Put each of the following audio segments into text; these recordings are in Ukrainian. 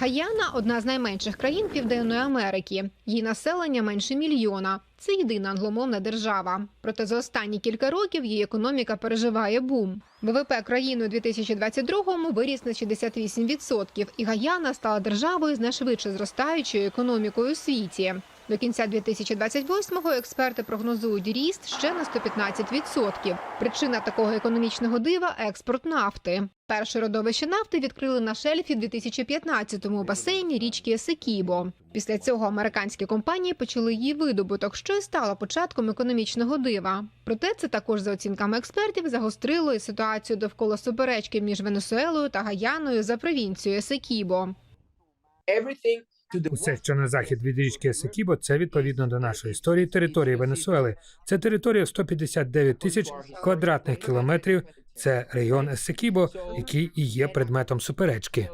Гаяна одна з найменших країн Південної Америки. Її населення менше мільйона. Це єдина англомовна держава. Проте за останні кілька років її економіка переживає бум. ВВП країни у 2022-му виріс на 68%, і Гаяна стала державою з найшвидше зростаючою економікою у світі. До кінця 2028-го експерти прогнозують ріст ще на 115%. Причина такого економічного дива експорт нафти. Перше родовище нафти відкрили на шельфі в 2015-му у басейні річки Есекібо. Після цього американські компанії почали її видобуток, що і стало початком економічного дива. Проте це також за оцінками експертів загострило і ситуацію довкола суперечки між Венесуелою та Гаяною за провінцією Есекібо. Усе, що на захід від річки Есекібо, це відповідно до нашої історії території Венесуели. Це територія 159 тисяч квадратних кілометрів. Це регіон Есекібо, який і є предметом суперечки.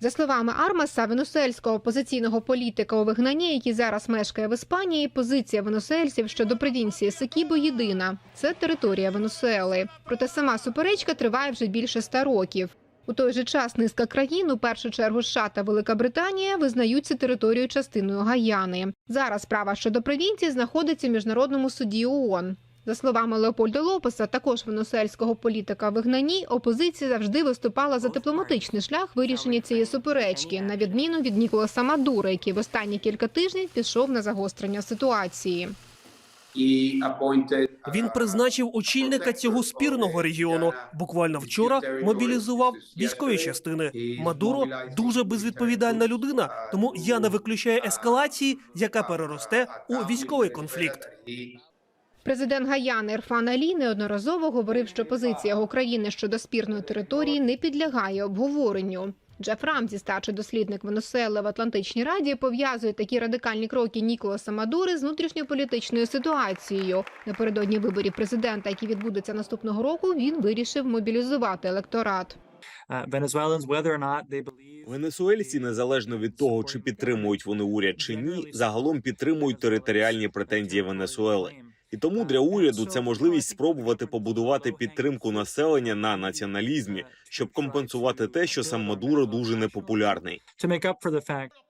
За словами Армаса, венесуельського опозиційного політика у вигнанні, який зараз мешкає в Іспанії, позиція венесуельців щодо провінції Секібо єдина це територія Венесуели. Проте сама суперечка триває вже більше ста років. У той же час низка країн, у першу чергу США та Велика Британія, визнаються територією частиною Гаяни. Зараз справа щодо провінції знаходиться в міжнародному суді ООН. За словами Леопольда Лопеса, також венесуельського політика в вигнанні, опозиція завжди виступала за дипломатичний шлях вирішення цієї суперечки, на відміну від Ніколаса Мадура, який в останні кілька тижнів пішов на загострення ситуації. He appointed Він призначив очільника цього спірного регіону. Буквально вчора мобілізував військові частини. Мадуро дуже безвідповідальна людина, тому я не виключаю ескалації, яка переросте у військовий конфлікт. Президент Гаяни Ерфан Алі неодноразово говорив, що позиція його країни щодо спірної території не підлягає обговоренню. Джеф Рамзі, старший дослідник Венесуели в Атлантичній Раді, пов'язує такі радикальні кроки Ніколаса Мадури з внутрішньополітичною ситуацією. Напередодні виборів президента, які відбудуться наступного року, він вирішив мобілізувати електорат. Венесуельці, незалежно від того, чи підтримують вони уряд чи ні, загалом підтримують територіальні претензії Венесуели. І тому для уряду це можливість спробувати побудувати підтримку населення на націоналізмі, щоб компенсувати те, що сам Мадуро дуже непопулярний.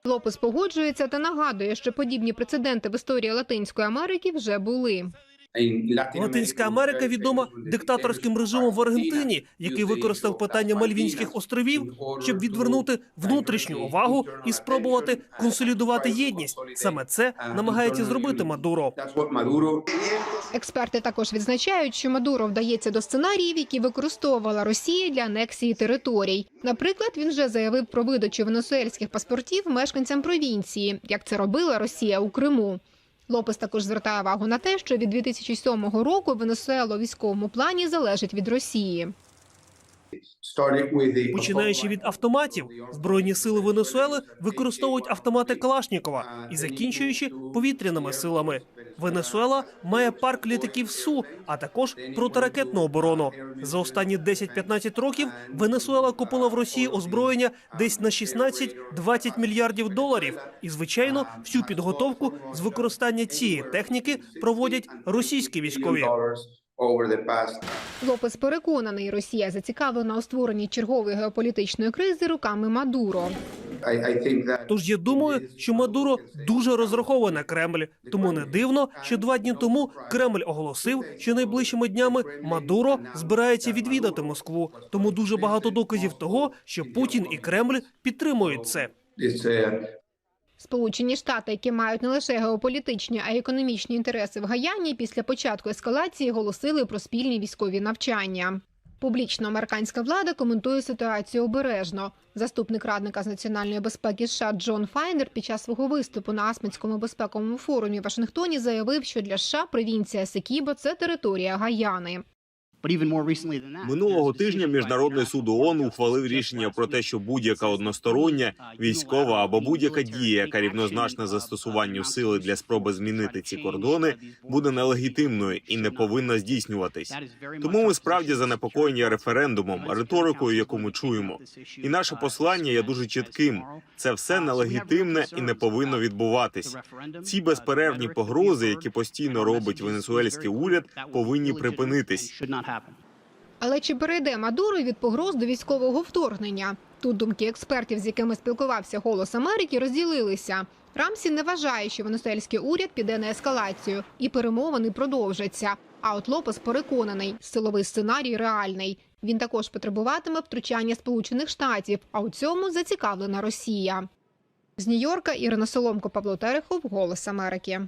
Лопес погоджується та нагадує, що подібні прецеденти в історії Латинської Америки вже були. Латинська Америка відома диктаторським режимом в Аргентині, який використав питання Мальвінських островів, щоб відвернути внутрішню увагу і спробувати консолідувати єдність. Саме це намагається зробити Мадуро. Експерти також відзначають, що Мадуро вдається до сценаріїв, які використовувала Росія для анексії територій. Наприклад, він вже заявив про видачу венесуельських паспортів мешканцям провінції, як це робила Росія у Криму. Лопес також звертає увагу на те, що від 2007 року Венесуела у військовому плані залежить від Росії. Починаючи від автоматів, збройні сили Венесуели використовують автомати Калашнікова і закінчуючи повітряними силами. Венесуела має парк літаків Су, а також протиракетну оборону. За останні 10-15 років Венесуела купила в Росії озброєння десь на 16-20 мільярдів доларів. І звичайно, всю підготовку з використання цієї техніки проводять російські військові. Лопес переконаний, Росія зацікавлена у створенні чергової геополітичної кризи руками Мадуро. Тож я думаю, що Мадуро дуже розраховує на Кремль. Тому не дивно, що два дні тому Кремль оголосив, що найближчими днями Мадуро збирається відвідати Москву. Тому дуже багато доказів того, що Путін і Кремль підтримують це. Сполучені Штати, які мають не лише геополітичні, а й економічні інтереси в Гаяні, після початку ескалації оголосили про спільні військові навчання. Публічно американська влада коментує ситуацію обережно. Заступник радника з національної безпеки США Джон Файнер під час свого виступу на Асманському безпековому форумі в Вашингтоні заявив, що для США провінція Секібо це територія Гаяни. Минулого тижня міжнародний суд ООН ухвалив рішення про те, що будь-яка одностороння військова або будь-яка дія, яка рівнозначна застосуванню сили для спроби змінити ці кордони, буде нелегітимною і не повинна здійснюватись. Тому ми справді занепокоєні референдумом, риторикою, яку ми чуємо. І наше послання є дуже чітким: це все нелегітимне і не повинно відбуватись. Ці безперервні погрози, які постійно робить венесуельський уряд, повинні припинитись. Але чи перейде Мадуро від погроз до військового вторгнення? Тут думки експертів, з якими спілкувався Голос Америки, розділилися. Рамсі не вважає, що венесуельський уряд піде на ескалацію, і перемовини продовжаться. А от Лопес переконаний, силовий сценарій реальний. Він також потребуватиме втручання Сполучених Штатів, а у цьому зацікавлена Росія. З Нью-Йорка Ірина Соломко, Павло Терехов, Голос Америки.